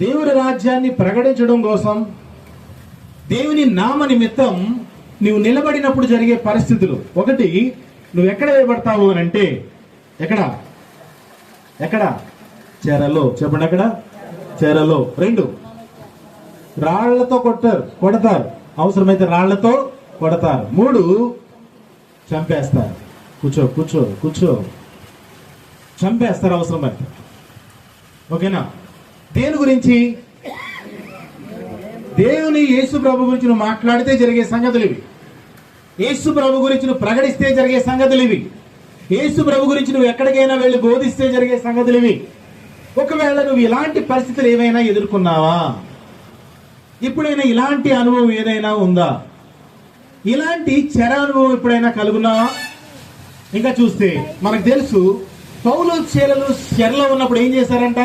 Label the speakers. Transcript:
Speaker 1: దేవుని రాజ్యాన్ని ప్రకటించడం కోసం దేవుని నామ నిమిత్తం నువ్వు నిలబడినప్పుడు జరిగే పరిస్థితులు. ఒకటి నువ్వు ఎక్కడ వేయబడతావు అని అంటే ఎక్కడ? ఎక్కడ? చెరలో. చెప్పండి ఎక్కడ చెరలో. రెండు రాళ్ళతో కొట్టారు కొడతారు. అవసరమైతే రాళ్ళతో కొడతారు. మూడు చంపేస్తారు. కూర్చో కూర్చో కూర్చో. చంపేస్తారు అవసరమైతే. ఓకేనా? దేని గురించి? దేవుని యేసు ప్రభు గురించి నువ్వు మాట్లాడితే జరిగే సంగతులు ఇవి. యేసు ప్రభు గురించి నువ్వు ప్రకటిస్తే జరిగే సంగతులు ఇవి. యేసు ప్రభు గురించి నువ్వు ఎక్కడికైనా వెళ్ళి బోధిస్తే జరిగే సంగతులు ఇవి. ఒకవేళ నువ్వు ఇలాంటి పరిస్థితులు ఏమైనా ఎదుర్కొన్నావా? ఇప్పుడైనా ఇలాంటి అనుభవం ఏదైనా ఉందా? ఇలాంటి చెర అనుభవం ఎప్పుడైనా కలుగున్నావా? ఇంకా చూస్తే మనకు తెలుసు పౌలు చీలలు చెరలో ఉన్నప్పుడు ఏం చేశారంట?